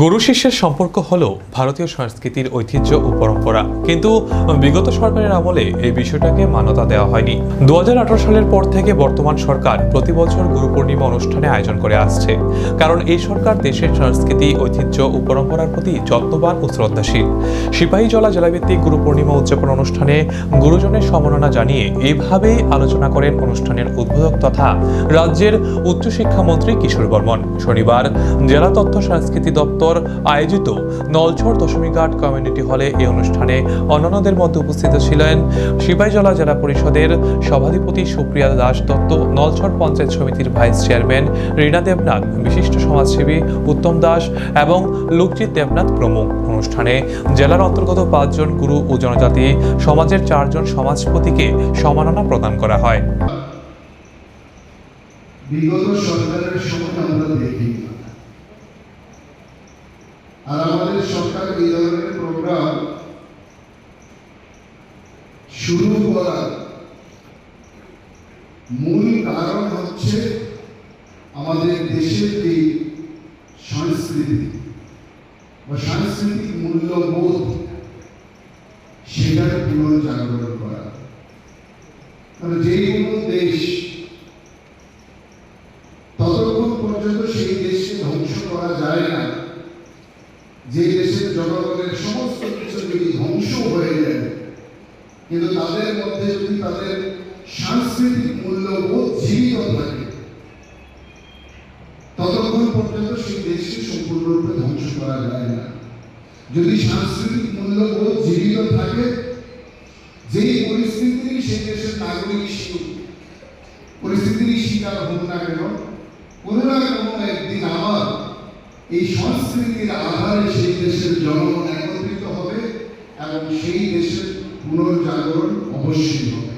গুরু শিষ্যের সম্পর্ক হলো ভারতীয় সংস্কৃতির ঐতিহ্য ও পরম্পরা। কিন্তু বিগত সরকারের আমলে এই বিষয়টাকে মান্যতা দেওয়া হয়নি। দুহাজার আঠেরো সালের পর থেকে বর্তমান সরকার প্রতি বছর গুরু পূর্ণিমা অনুষ্ঠানে আয়োজন করে আসছে। কারণ এই সরকার দেশের সংস্কৃতি, ঐতিহ্য ও পরম্পরার প্রতি যত্নবান ও শ্রদ্ধাশীল। সিপাহীজলা জেলাভিত্তিক গুরু পূর্ণিমা উদযাপন অনুষ্ঠানে গুরুজনের সম্মাননা জানিয়ে এভাবেই আলোচনা করেন অনুষ্ঠানের উদ্বোধক তথা রাজ্যের উচ্চশিক্ষামন্ত্রী কিশোর বর্মন। শনিবার জেলা তথ্য সংস্কৃতি দপ্তর আয়োজিত নলছড় দশমীঘাট কমিউনিটি হলে এই অনুষ্ঠানে অন্যান্যদের মধ্যে উপস্থিত ছিলেন সিপাহীজলা জেলা পরিষদের সভাধিপতি সুপ্রিয়া দাস দত্ত নলছড় পঞ্চায়েত সমিতির ভাইস চেয়ারম্যান রীনা দেবনাথ, বিশিষ্ট সমাজসেবী উত্তম দাস এবং লোকজিৎ দেবনাথ প্রমুখ। অনুষ্ঠানে জেলার অন্তর্গত পাঁচজন গুরু ও জনজাতি সমাজের চারজন সমাজপতিকে সম্মাননা প্রদান করা হয়। বিগত সরকারের সময় আমরা দেখি আর আমাদের সরকার এই ধরনের প্রোগ্রাম শুরু করার মূল কারণ হচ্ছে আমাদের দেশের যে সংস্কৃতি বা সাংস্কৃতিক মূল্যবোধ সেটার পুনর্জাগরণ করা। কারণ যে কোনো দেশ ততক্ষণ পর্যন্ত সেই দেশকে ধ্বংস করা যায় না। যে দেশের জনগণের সমস্ত কিছু যদি ধ্বংস হয়ে যায়। কিন্তু তাদের মধ্যে যদি তাদের সাংস্কৃতিক মূল্যবোধ জীবিত থাকে, ততক্ষণ পর্যন্ত সেই দেশকে সম্পূর্ণরূপে ধ্বংস করা যায় না। যদি সাংস্কৃতিক মূল্যবোধ জীবিত থাকে, যেই পরিস্থিতি সেই দেশের নাগরিক পরিস্থিতির শিকার হোক না কেন, কোনো না কোনো একদিন আবার এই সংস্কৃতির আধারে সেই দেশের জনগণ একত্রিত হবে এবং সেই দেশের পুনর্জাগরণ অবশ্যই হবে।